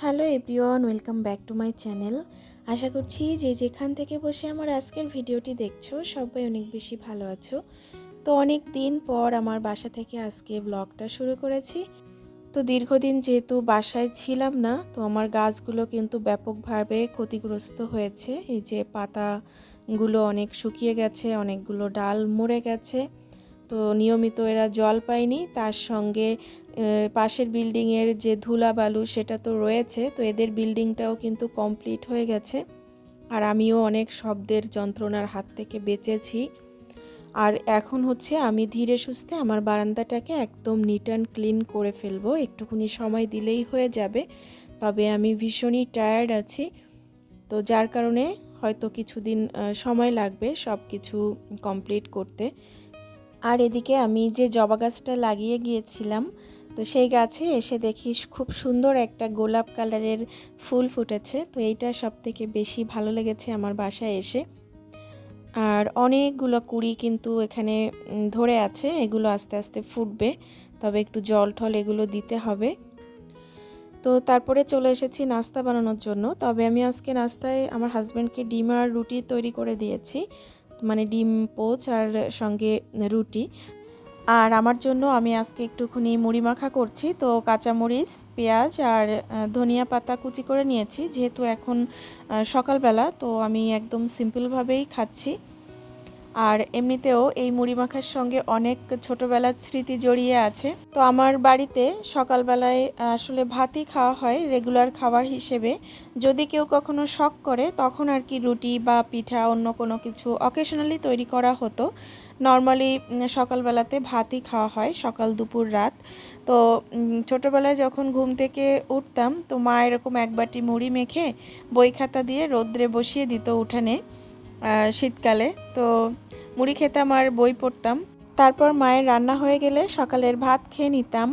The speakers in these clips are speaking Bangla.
Hello everyone, welcome back to my channel. আশা করছি যে যেখান থেকে বসে আমার আজকের ভিডিওটি দেখছ, সবাই অনেক বেশি ভালো আছো। তো অনেক দিন পর আমার বাসা থেকে আজকে ব্লগটা শুরু করেছি। তো দীর্ঘদিন যেহেতু বাসায় ছিলাম না, তো আমার গাছগুলো কিন্তু ব্যাপকভাবে ক্ষতিগ্রস্ত হয়েছে। এই যে পাতাগুলো অনেক শুকিয়ে গেছে, অনেকগুলো ডাল মরে গেছে। তো নিয়মিত এরা জল পায়নি, তার সঙ্গে পাশের বিল্ডিংয়ের যে ধুলা বালু সেটা তো রয়েছে, তো এদের বিল্ডিংটাও কিন্তু কমপ্লিট হয়ে গেছে। আর আমিও অনেক শব্দের যন্ত্রণার হাত থেকে বেঁচেছি। আর এখন হচ্ছে আমি ধীরে সুস্থে আমার বারান্দাটাকে একদম নিট অ্যান্ড ক্লিন করে ফেলব। একটুখানি সময় দিলেই হয়ে যাবে, তবে আমি ভীষণই টায়ার্ড আছি। তো যার কারণে হয়তো কিছুদিন সময় লাগবে সব কিছু কমপ্লিট করতে। আর এদিকে আমি যে জবা গাছটা লাগিয়ে গিয়েছিলাম তো সেই গাছে এসে দেখি খুব সুন্দর একটা গোলাপ কালারের ফুল ফুটেছে। তো এইটা সব থেকে বেশি ভালো লেগেছে আমার বাসায় এসে। আর অনেকগুলো কুড়ি কিন্তু এখানে ধরে আছে, এগুলো আস্তে আস্তে ফুটবে। তবে একটু জল টল এগুলো দিতে হবে। তো তারপরে চলে এসেছি নাস্তা বানানোর জন্য। তবে আমি আজকে নাস্তায় আমার হাজব্যান্ডকে ডিম আর রুটি তৈরি করে দিয়েছি। মানে ডিম, পোচ আর সঙ্গে রুটি। আর আমার জন্য আমি আজকে একটুখানি মুড়ি মাখা করছি। তো কাঁচামরিচ, পেঁয়াজ আর ধনিয়া পাতা কুচি করে নিয়েছি। যেহেতু এখন সকালবেলা, তো আমি একদম সিম্পলভাবেই খাচ্ছি। আর এমনিতেও এই মুড়ি মাখার সঙ্গে অনেক ছোটোবেলার স্মৃতি জড়িয়ে আছে। তো আমার বাড়িতে সকালবেলায় আসলে ভাতই খাওয়া হয় রেগুলার খাবার হিসেবে। যদি কেউ কখনো শখ করে, তখন আর কি রুটি বা পিঠা অন্য কোনো কিছু অকেশনালি তৈরি করা হতো। নর্মালি সকালবেলাতে ভাতই খাওয়া হয় সকাল দুপুর রাত। তো ছোটোবেলায় যখন ঘুম থেকে উঠতাম, তো মা এরকম এক বাটি মুড়ি মেখে বই খাতা দিয়ে রোদ্রে বসিয়ে দিত উঠানে। শীতকালে। তো মুড়ি খেতাম আর বই পড়তাম। তারপর মায়ের রান্না হয়ে গেলে সকালের ভাত খেয়ে নিতাম।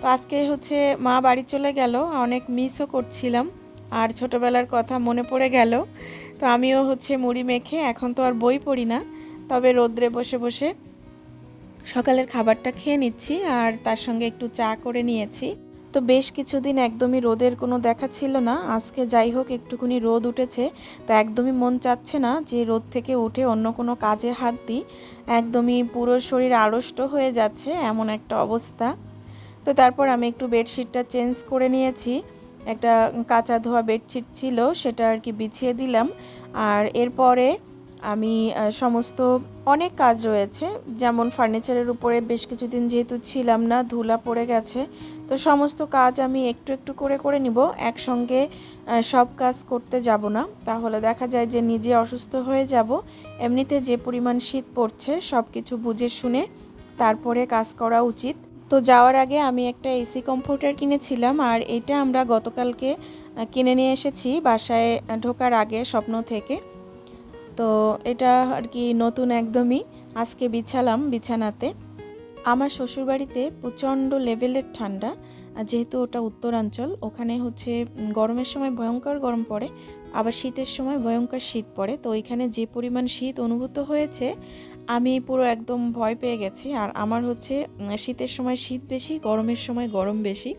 তো আজকে হচ্ছে মা বাড়ি চলে গেল, অনেক মিসও করছিলাম। আর ছোটোবেলার কথা মনে পড়ে গেল। তো আমিও হচ্ছে মুড়ি মেখে এখন তো আর বই পড়ি না। তবে রোদ্রে বসে বসে সকালের খাবারটা খেয়ে নিচ্ছি আর তার সঙ্গে একটু চা করে নিয়েছি। তো বেশ কিছুদিন একদমই রোদের কোনো দেখা ছিল না। আজকে যাই হোক, একটুখানি রোদ উঠেছে, তো একদমই মন চাচ্ছে না যে রোদ থেকে উঠে অন্য কোনো কাজে হাত দিই। একদমই পুরো শরীর আড়ষ্ট হয়ে যাচ্ছে এমন একটা অবস্থা। তো তারপর আমি একটু বেডশিটটা চেঞ্জ করে নিয়েছি। একটা কাঁচা ধোয়া বেডশিট ছিল, সেটা আর কি বিছিয়ে দিলাম। আর এরপরে আমি সমস্ত অনেক কাজ রয়েছে। যেমন ফার্নিচারের উপরে বেশ কিছুদিন যেহেতু ছিলাম না, ধুলা পড়ে গেছে। তো সমস্ত কাজ আমি একটু একটু করে করে নিব। একসঙ্গে সব কাজ করতে যাব না। তাহলে দেখা যায় যে নিজে অসুস্থ হয়ে যাব। এমনিতে যে পরিমাণ শীত পড়ছে সব কিছু বুঝে শুনে তারপরে কাজ করা উচিত। তো যাওয়ার আগে আমি একটা এসি কম্পিউটার কিনেছিলাম আর এটা আমরা গতকালকে কিনে নিয়ে এসেছি। বাসায় ঢোকার আগে স্বপ্ন থেকে। তো এটা আর কি নতুন একদমই। আজকে বিছালাম বিছানাতে। আমার শ্বশুরবাড়িতে প্রচণ্ড লেভেলের ঠান্ডা যেহেতু ওটা উত্তরাঞ্চল, ওখানে হচ্ছে গরমের সময় ভয়ঙ্কর গরম পড়ে, আবার শীতের সময় ভয়ঙ্কর শীত পড়ে। তো ওইখানে যে পরিমাণ শীত অনুভূত হয়েছে, আমি পুরো একদম ভয় পেয়ে গেছি। আর আমার হচ্ছে শীতের সময় শীত বেশি, গরমের সময় গরম বেশি।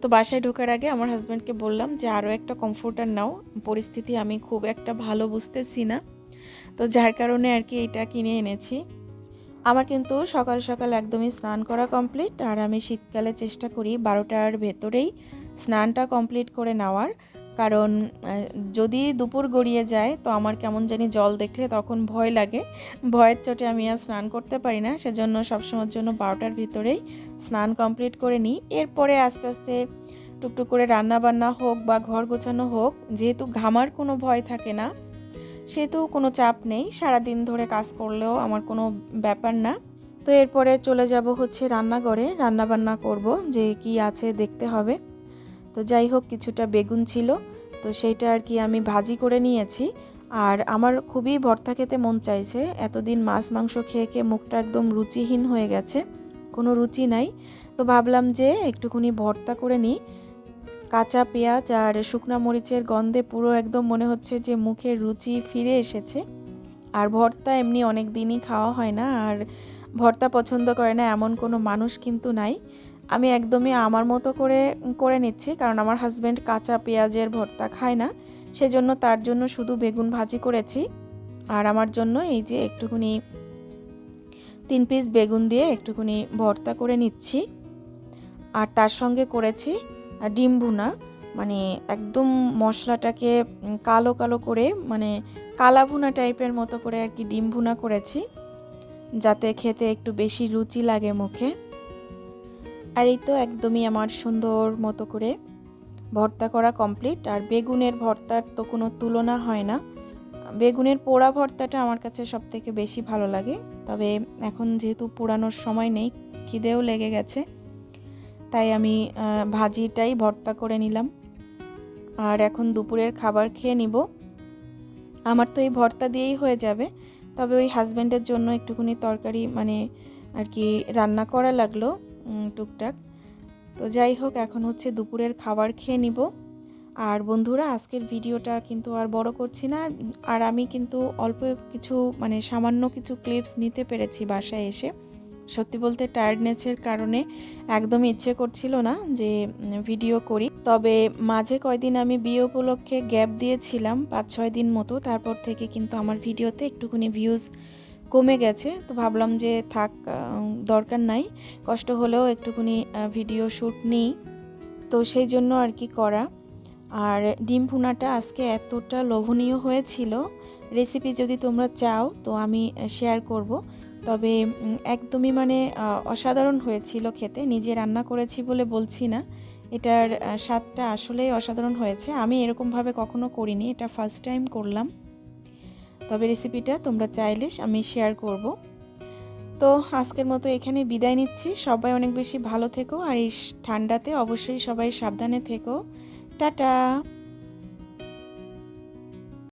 তো বাসায় ঢোকার আগে আমার হাজব্যান্ডকে বললাম যে আরও একটা কমফোর্টার নাও। পরিস্থিতি আমি খুব একটা ভালো বুঝতেছি না। তো যার কারণে আর কি এটা কিনে এনেছি। আমার কিন্তু সকাল সকাল একদমই স্নান করা কমপ্লিট আর আমি শীতকালে চেষ্টা করি বারোটার ভেতরেই স্নানটা কমপ্লিট করে নেওয়ার। কারণ যদি দুপুর গড়িয়ে যায় তো আমার কেমন জানি জল দেখলে তখন ভয় লাগে। ভয়ের চোটে আমি আর স্নান করতে পারি না, সেজন্য সবসময়ের জন্য বারোটার ভিতরেই স্নান কমপ্লিট করে নিই। এরপরে আস্তে আস্তে টুকটুক করে রান্না বান্না হোক বা ঘর গোছানো হোক, যেহেতু ঘামার কোনো ভয় থাকে না সেহেতু কোনো চাপ নেই। সারাদিন ধরে কাজ করলেও আমার কোনো ব্যাপার না। তো এরপরে চলে যাব হচ্ছে রান্নাঘরে। রান্না বান্না করব যে কি আছে দেখতে হবে। তো যাই হোক, কিছুটা বেগুন ছিল। তো সেইটা আর কি আমি ভাজি করে নিয়েছি। আর আমার খুবই ভর্তা খেতে মন চাইছে। এতদিন মাছ মাংস খেয়ে খেয়ে মুখটা একদম রুচিহীন হয়ে গেছে। কোনো রুচি নাই। তো ভাবলাম যে একটুখানি ভর্তা করে নিই। কাঁচা পেঁয়াজ আর শুকনা মরিচের গন্ধে পুরো একদম মনে হচ্ছে যে মুখের রুচি ফিরে এসেছে। আর ভর্তা এমনি অনেক দিনই খাওয়া হয় না, আর ভর্তা পছন্দ করে না এমন কোনো মানুষ কিন্তু নাই। আমি একদমই আমার মতো করে করে নিচ্ছি, কারণ আমার হাজব্যান্ড কাঁচা পেঁয়াজের ভর্তা খায় না। সেজন্য তার জন্য শুধু বেগুন ভাজি করেছি। আর আমার জন্য এই যে একটুখানি তিন পিস বেগুন দিয়ে একটুখানি ভর্তা করে নিচ্ছি। আর তার সঙ্গে করেছি ডিম ভুনা মানে একদম মশলাটাকে কালো কালো করে মানে কালা ভুনা টাইপের মতো করে আর কি ডিম ভুনা করেছি, যাতে খেতে একটু বেশি রুচি লাগে মুখে। আর এই তো একদমই আমার সুন্দর মতো করে ভর্তা করা কমপ্লিট, আর বেগুনের ভর্তার তো কোনো তুলনা হয় না। বেগুনের পোড়া ভর্তাটা আমার কাছে সব থেকে বেশি ভালো লাগে, তবে এখন যেহেতু পোড়ানোর সময় নেই, খিদেও লেগে গেছে। তাই আমি ভাজিটাই ভর্তা করে নিলাম। আর এখন দুপুরের খাবার খেয়ে নিব। আমার তো এই ভর্তা দিয়েই হয়ে যাবে। তবে ওই হাজব্যান্ডের জন্য একটুখানি তরকারি মানে আর কি রান্না করা লাগল টুকটাক। তো যাই হোক, এখন হচ্ছে দুপুরের খাবার খেয়ে নিব। আর বন্ধুরা, আজকের ভিডিওটা কিন্তু আর বড় করছি না। আর আমি কিন্তু অল্প কিছু মানে সামান্য কিছু ক্লিপস নিতে পেরেছি বাসায় এসে। সত্যি বলতে টায়ার্ডনেসের কারণে একদম ইচ্ছে করছিল না যে ভিডিও করি। তবে মাঝে কয়দিন আমি বিয়ে উপলক্ষে গ্যাপ দিয়েছিলাম, পাঁচ ছয় দিন মতো। তারপর থেকে কিন্তু আমার ভিডিওতে একটুখানি ভিউজ কমে গেছে। তো ভাবলাম যে থাক দরকার নাই। কষ্ট হলেও একটুখানি ভিডিও শ্যুট নিই। তো সেই জন্য আর কি করা। আর ডিম ভুনাটা আজকে এতটা লোভনীয় হয়েছিল রেসিপি যদি তোমরা চাও, তো আমি শেয়ার করব। তবে একদমই মানে অসাধারণ হয়েছিল খেতে। নিজে রান্না করেছি বলে বলছি না। এটার স্বাদটা আসলেই অসাধারণ হয়েছে। আমি এরকমভাবে কখনো করিনি। এটা ফার্স্ট টাইম করলাম। তবে রেসিপিটা তোমরা চাইলে আমি শেয়ার করব। তো আজকের মতো এখানে বিদায় নিচ্ছি। সবাই অনেক বেশি ভালো থেকো। আর এই ঠান্ডাতে অবশ্যই সবাই সাবধানে থেকো। টাটা!